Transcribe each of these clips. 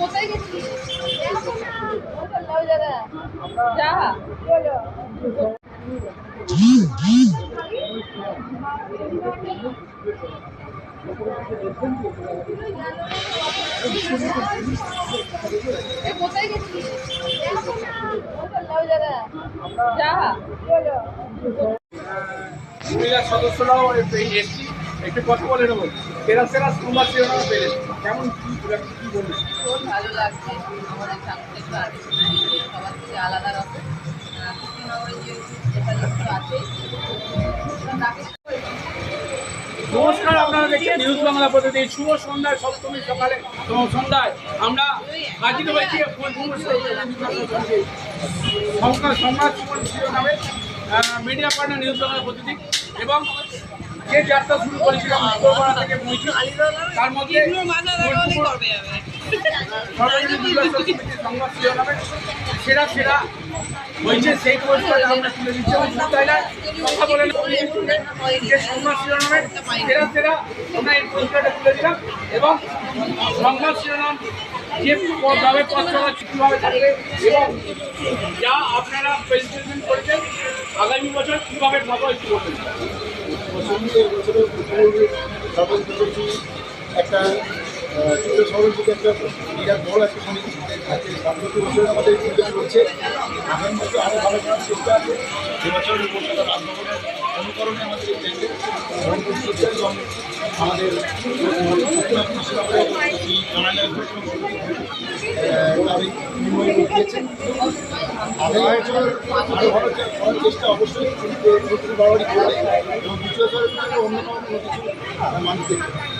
কোথায় গেছিস যা সদস্যরাও এসছি। একটু কথা সেরা সেরা পেলেন কেমন কি কি বলবেন? ভালো লাগছে। সবার থেকে আলাদা রকম। আছে। নমস্কার আপনারা দেখছেন নিউজ বাংলা প্রতিদিন। শুভ সন্ধ্যায় সপ্তমী সকালে সন্ধ্যায় আমরা হাজির হয়েছি সংবাদ সংবাদ নামে মিডিয়া পার্টনার নিউজ বাংলা প্রতিদিন। এবং যে যাত্রা শুরু করেছিলাম থেকে পৌঁছে তার মধ্যে সংবাদ শিরোনামে সেরা হয়েছে সেই পুরস্কার আমরা তুলে দিচ্ছি। এবং না কথা বলে যে সেরা সেরা, আমরা এবং সংবাদ শিরোনাম যে ভাবে কীভাবে যা আপনারা করেছেন, আগামী বছর কীভাবে করেছি, একটা চিত্র শহরের একটা বিরাট বড় একটা সমিতি আজকে সাম্প্রতি বছর আমাদের চিন্তা চলছে। আগামী বছর আরও ভালো করার চেষ্টা আছে। এবছর কলকাতা অনুকরণে আমাদের এই করতে এবং আমাদের চেষ্টা অবশ্যই। বাড়াবাড়ি এবং দ্বিতীয় অন্যতম কোনো কিছু মানুষ দেখবে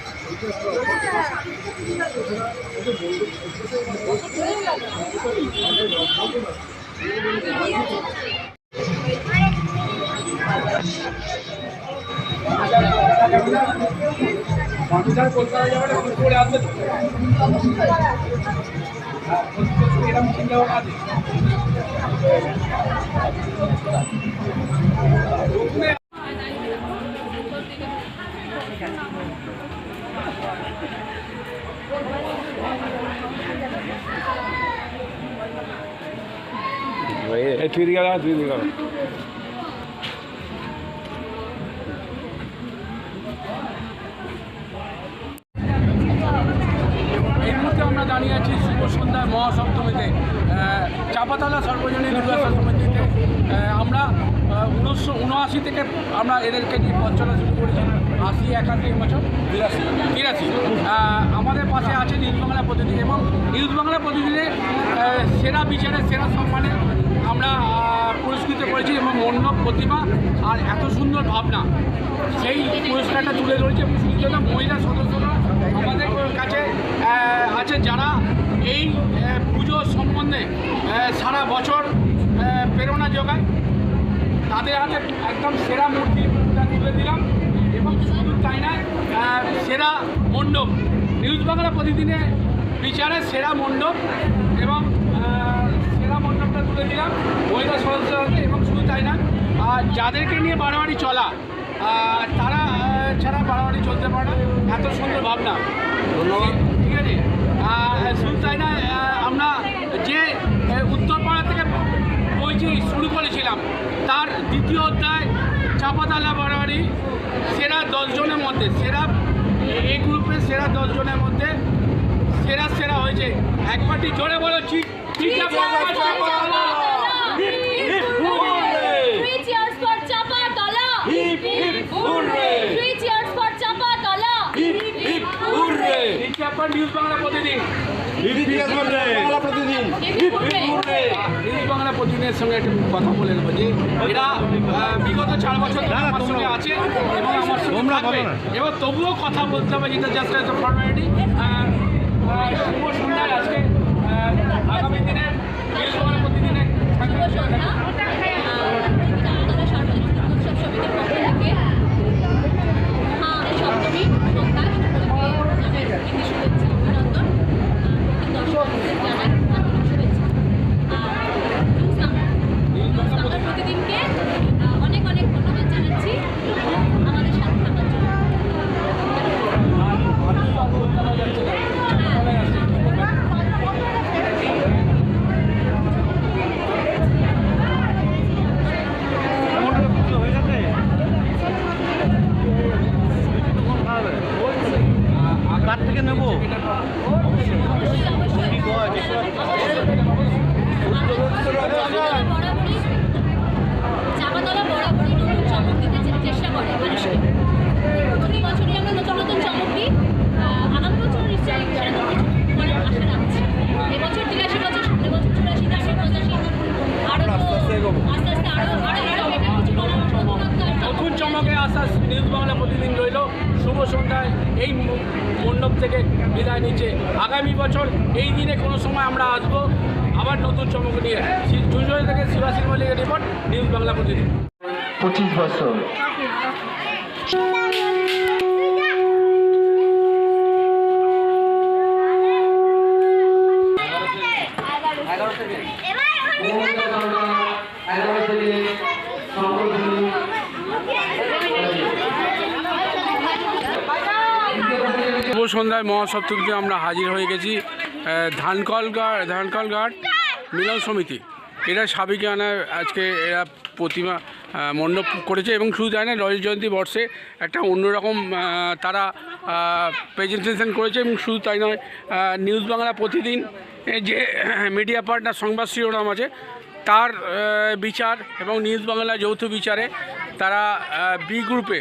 কলকাতা যাবে করে আসবে এরকম চিন্তা ভাবনা আছে তুই দিকে দাও তুই দিকে এই মুহূর্তে আমরা দাঁড়িয়ে আছি শুভ সন্ধ্যায় মহাসপ্তমীতে। চাপাতলা সর্বজনীন দুর্গাচক সমিতিতে আমরা উনিশশো উনআশি থেকে আমরা এদেরকে নিয়ে পথ চলা শুরু করেছি। আশি একাশি বছর বিরাশি বিরাশি আমাদের পাশে আছে নিউজ বাংলা প্রতিদিন এবং নিউজ বাংলা প্রতিদিনে সেরা বিচারে সেরা সম্মানে আমরা পুরস্কৃত করেছি এবং অন্য প্রতিভা আর এত সুন্দর ভাবনা, সেই পুরস্কারটা তুলে ধরেছে না মহিলা সদস্যরা আমাদের কাছে আছে, যারা এই পুজো সম্বন্ধে সারা বছর প্রেরণা যোগায়, তাদের হাতে একদম সেরা মূর্তিটা তুলে দিলাম এবং শুধু তাই না সেরা মণ্ডপ, নিউজ বাংলা প্রতিদিনে বিচারে সেরা মণ্ডপ এবং দিলাম মহিলা সদস্যকে এবং শুধু তাই না আর যাদেরকে নিয়ে বাড়াবাড়ি চলা তারা ছাড়া বাড়াবাড়ি চলতে পারে না এত সুন্দর ভাবনা। ঠিক আছে? শুধু তাই না আমরা যে উত্তরপাড়া থেকে বইটি শুরু করেছিলাম তার দ্বিতীয় অধ্যায় চাপাতালা বাড়াবাড়ি সেরা দশজনের মধ্যে সেরা এই গ্রুপের সেরা দশজনের মধ্যে সেরা সেরা হয়েছে। একবারটি জোরে বলেছি Three hooray. নিউজ বাংলা প্রতিদিন। নিউজ বাংলা প্রতিদিনের সঙ্গে একটু কথা বলে নেব যে এরা বিগত চার বছর আমার সঙ্গে আছে এবং আমার সঙ্গে থাকবে। এবার তবুও কথা বলতে হবে যেটা জাস্ট ফর্মালিটি শুভ সন্ধ্যায় আজকে সন্ধ্যায় এই মণ্ডপ থেকে বিদায় নিচ্ছে। আগামী বছর এই দিনে কোনো সময় আমরা আসব। আবার নতুন চমক নিয়ে। জুজয় থেকে শিবাশীর মল্লিকের রিপোর্ট নিউজ বাংলা প্রতিদিন পঁচিশ বছর শুভ সন্ধ্যায় মহাসপ্তমীতে আমরা হাজির হয়ে গেছি ধানকল ধানকল ঘাট মিলন সমিতি। এরা সাবিকে আনার আজকে এরা প্রতিমা মণ্ডপ করেছে এবং শুধু তাই রজত জয়ন্তী বর্ষে একটা অন্যরকম তারা প্রেজেন্টেশন করেছে এবং শুধু তাই নয় নিউজ বাংলা প্রতিদিন যে মিডিয়া পার্টনার সংবাদ শিরোনাম আছে, তার বিচার এবং নিউজ বাংলা যৌথ বিচারে তারা বি গ্রুপে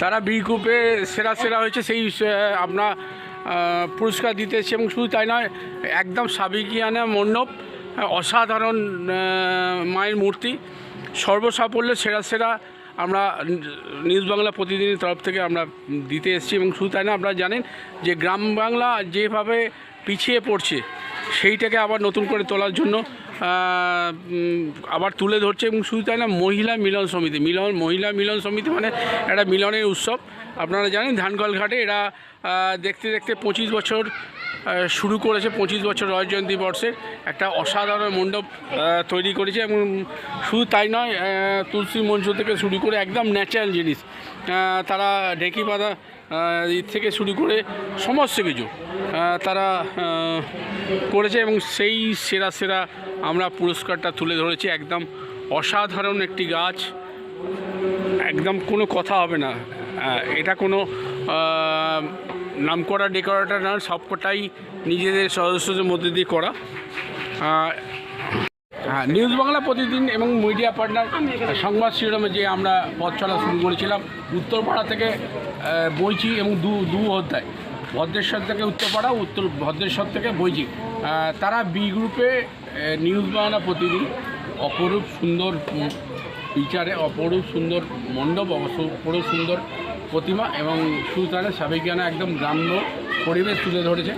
তারা বি গ্রুপে সেরা সেরা হয়েছে, সেই আপনার পুরস্কার দিতে এসেছে এবং শুধু তাই নয়, একদম সাবিকিয়ানা মণ্ডপ, অসাধারণ মায়ের মূর্তি, সর্বসাফল্যে সেরা সেরা আমরা নিউজ বাংলা প্রতিদিনের তরফ থেকে আমরা দিতে এসেছি এবং শুধু তাই না আপনারা জানেন যে গ্রাম বাংলা যেভাবে পিছিয়ে পড়ছে, সেইটাকে আবার নতুন করে তোলার জন্য আবার তুলে ধরছে এবং শুধু তাই না, মহিলা মিলন সমিতি, মিলন, মহিলা মিলন সমিতি মানে একটা মিলনের উৎসব। আপনারা জানেন ধানকল ঘাটে এরা দেখতে দেখতে পঁচিশ বছর শুরু করেছে, পঁচিশ বছর রয় জয়ন্তী বর্ষের একটা অসাধারণ মণ্ডপ তৈরি করেছে এবং শুধু তাই নয় তুলসী মঞ্চ থেকে শুরু করে একদম ন্যাচারাল জিনিস। তারা ঢেঁকি বাঁধা থেকে শুরু করে সমস্ত কিছু তারা করেছে এবং সেই সেরা সেরা আমরা পুরস্কারটা তুলে ধরেছি। একদম অসাধারণ একটি গাছ একদম কোনো কথা হবে না। এটা কোনো আহ, নামকরা ডেকোরেটার না সবকটাই নিজেদের সদস্যদের মধ্যে দিয়ে করা। হ্যাঁ নিউজ বাংলা প্রতিদিন এবং মিডিয়া পার্টনার সংবাদ শিরোনামে যে আমরা পথ চলা শুরু করেছিলাম, উত্তরপাড়া থেকে বইচি এবং দু দু অধ্যায়। ভদ্রেশ্বর থেকে উত্তরপাড়া, উত্তর, ভদ্রেশ্বর থেকে বইচি। তারা বি গ্রুপে নিউজ বাংলা প্রতিদিন অপরূপ সুন্দর বিচারে, অপরূপ সুন্দর মণ্ডপ, অপরূপ সুন্দর প্রতিমা এবং শুধু তারা সাবেকিয়ানা একদম গ্রাম্য পরিবেশ তুলে ধরেছে।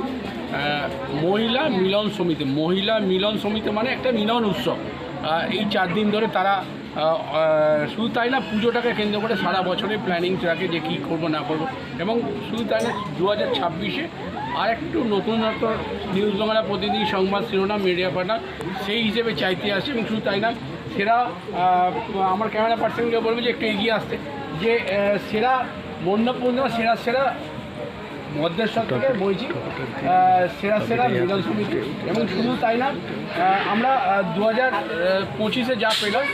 মহিলা মিলন সমিতি। মহিলা মিলন সমিতি মানে একটা মিলন উৎসব। এই চার দিন ধরে তারা শুধু তাই না, পুজোটাকে কেন্দ্র করে সারা বছরে প্ল্যানিং রাখে যে কী করব, না করব। এবং শুধু তাই না দু হাজার ছাব্বিশে আর একটু নতুনত্ব নিউজ বাংলা প্রতিদিন সংবাদ শিরোনাম মিডিয়া পার্টনার সেই হিসেবে চাইতে আসে। এবং শুধু তাই না, সেরা আমার ক্যামেরা পার্সনকে বলব যে একটু এগিয়ে আসতে। যে সেরা মণ্ডপ সেরা সেরা মধ্যেশ্বর থেকে বইছি সেরা সেরা মিলন সমিতি। এবং শুধু তাই না আমরা দু হাজার পঁচিশে যা পেলাম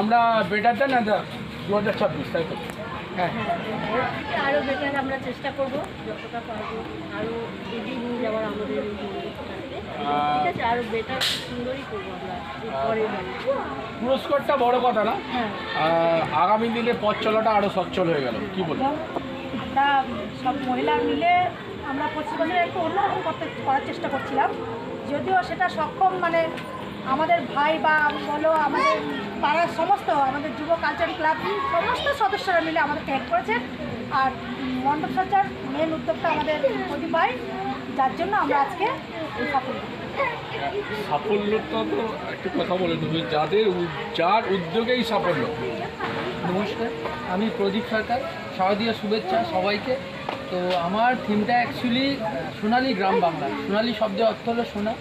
আমরা বেটার দেন দু হাজার ছাব্বিশ তাই তো? হ্যাঁ। আরও বেটার আমরা চেষ্টা করব যতটা পারব আরও এগিয়ে নিয়ে যাওয়ার আমাদের ঠিক আছে আরও বেটার সুন্দরই করব আমরা এর পরের বারে। পুরস্কারটা বড় কথা না? হ্যাঁ। আগামী দিনে পথ চলাটা আরও সচ্ছল হয়ে গেল কি বলব? আমরা সব মহিলা মিলে আমরা পঁচিশ বছরে একটু অন্যরকম করতে করার চেষ্টা করছিলাম। যদিও সেটা সক্ষম মানে আমাদের ভাই বা বলো আমাদের পাড়ার সমস্ত আমাদের যুব কালচার ক্লাব সমস্ত সদস্যরা মিলে আমাদেরকে হেল্প করেছেন আর মণ্ডপ সজ্জার মেন উদ্যোগটা আমাদের প্রদীপ ভাই যার জন্য আমরা আজকে সাফল্য। সাফল্যটা তো একটু কথা বলে তুমি যাদের যার উদ্যোগেই সাফল্য। নমস্কার। আমি প্রদীপ সরকার, শারদীয় শুভেচ্ছা সবাইকে। তো আমার থিমটা অ্যাকচুয়ালি সোনালি গ্রাম বাংলা। সোনালি শব্দের অর্থ হলো সোনা।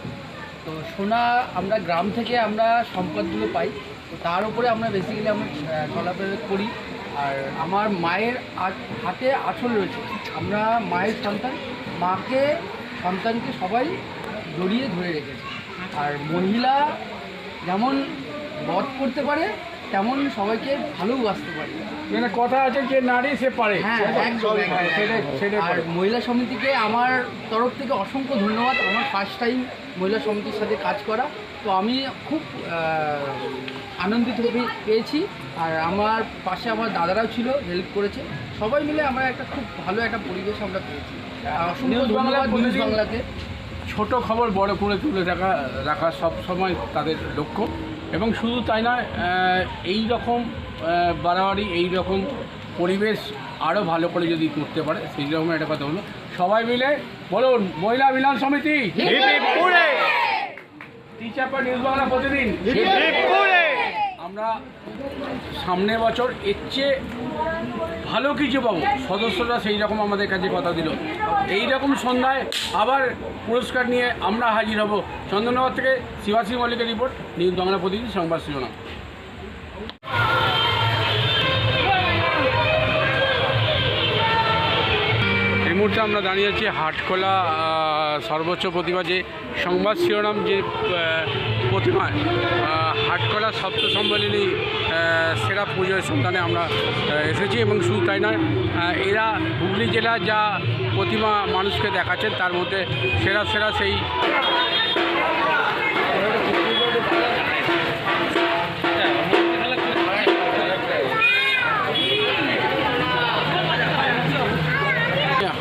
তো সোনা আমরা গ্রাম থেকে আমরা সম্পদগুলো পাই। তো তার উপরে আমরা বেসিক্যালি আমরা চলাফেরা করি। আর আমার মায়ের হাতে আঁচল রয়েছে। আমরা মায়ের সন্তান। মাকে, সন্তানকে সবাই জড়িয়ে ধরে রেখেছে। আর মহিলা যেমন বধ করতে পারে তেমন সবাইকে ভালোবাসতে পারে। মানে কথা আছে যে নারী সে পারে। হ্যাঁ আর মহিলা সমিতিকে আমার তরফ থেকে অসংখ্য ধন্যবাদ। আমার ফার্স্ট টাইম মহিলা সমিতির সাথে কাজ করা। তো আমি খুব আনন্দিত পেয়েছি। আর আমার পাশে আমার দাদারাও ছিল হেল্প করেছে। সবাই মিলে আমরা একটা খুব ভালো একটা পরিবেশ আমরা পেয়েছি। নিউজ বাংলা নিউজ বাংলাকে ছোট খবর বড় করে তুলে রাখা রাখা সব সময় তাদের লক্ষ্য। এবং শুধু তাই না এই রকম বাড়াবাড়ি এই রকম পরিবেশ আরও ভালো করে যদি করতে পারে সেই রকম একটা কথা হলো সবাই মিলে বলুন মহিলা মিলন সমিতি। টিচার পর নিউজ বাংলা প্রতিদিন। আমরা সামনের বছর এর চেয়ে ভালো কিছু পাবো। সদস্যরা সেই রকম আমাদের কাছে কথা দিল। এই রকম সন্ধ্যায় আবার পুরস্কার নিয়ে আমরা হাজির হব। চন্দননগর থেকে শিবাশী মল্লিকের রিপোর্ট, নিউজ বাংলা প্রতিদিন সংবাদ শিরোনাম। এই মুহূর্তে আমরা দাঁড়িয়ে আছি হাটখোলা সর্বোচ্চ প্রতিভা যে সংবাদ শিরোনাম যে প্রতিমা আহ, হাটখোলা সপ্ত সম্মেলনী সেরা পুজোর সন্ধানে আমরা এসেছি এবং শুধু তাই নয় এরা হুগলি জেলার যা প্রতিমা মানুষকে দেখাচ্ছেন তার মধ্যে সেরা সেরা সেই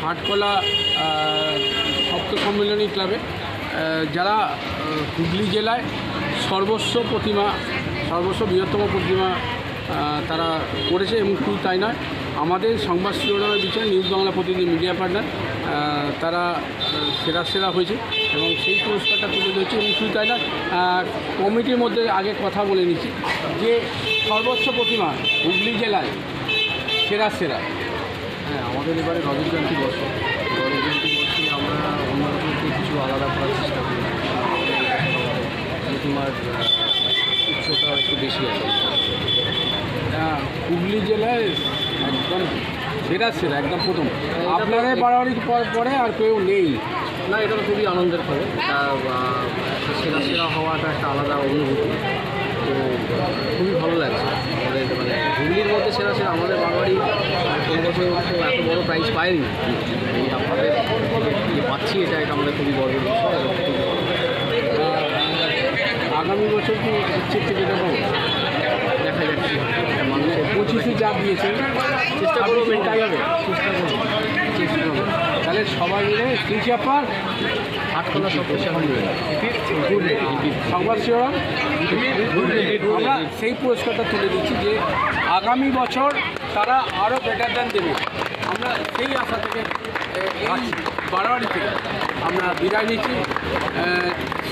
হাটকলা সপ্ত সম্মেলনী ক্লাবে যারা হুগলি জেলায় সর্বস্ব প্রতিমা, সর্বস্ব বৃহত্তম প্রতিমা তারা করেছে এবং শুধু তাই নয়, আমাদের সংবাদ শিরোনামের বিচার নিউজ বাংলা প্রতিনিধি মিডিয়া পার্টনার তারা সেরা সেরা হয়েছে এবং সেই পুরস্কারটা তুলে ধরেছে এবং শুধু তাই নয় কমিটির মধ্যে আগে কথা বলে নিচ্ছি যে সর্বোচ্চ প্রতিমা হুগলি জেলায় সেরা সেরা। হ্যাঁ আমাদের এবারে রজত জয়ন্তী বর্ষ। রজত জয়ন্তী বর্ষে আমরা থেকে কিছু আলাদা করার চেষ্টা করি। আহ, উচ্চতা একটু বেশি আছে। হ্যাঁ, হুগলি জেলায় একদম সেরা সেরা একদম প্রথম। আপনাদের বাড়াবাড়ির পর পরে আর কেউ নেই। না এটা তো খুবই আনন্দের ফলে। সেরা সেরা হওয়াটা একটা আলাদা অনুভূতি। তো খুবই ভালো লাগছে। আমাদের মানে হুগলির মধ্যে সেরা সেরা আমাদের বাঙালি কোনো বছর এত বড় প্রাইজ পায়নি আমাদের যে পাচ্ছি এটা এটা আমাদের খুবই গর্বের বিষয় এবং খুবই ভালো লাগছে। আহ, আগামী বছর কি ইচ্ছে থেকে দেখা হয়। এটা মানুষের পঁচিশে যা দিয়েছেন চেষ্টা করব হবে চেষ্টা করব। চেষ্টা করব। তাহলে সবাই মিলে তিরিশ আপনার হাটখোলা সব সংবাদ আমরা সেই পুরস্কারটা তুলে দিচ্ছি যে আগামী বছর তারা আরও বেটার দেন দেবে। আমরা সেই আশা থেকে বারোয়ারি থেকে আমরা বিদায় নিচ্ছি।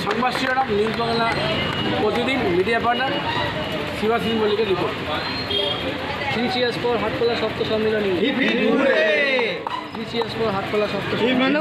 সংবাদ শিরোনাম নিউজ বাংলা প্রতিদিন মিডিয়া পার্টনার শিবাশী মল্লিকের report. Three chairs four Hatkhola Sapta Sammeloni three chairs four Hatkhola Sapta Sammeloni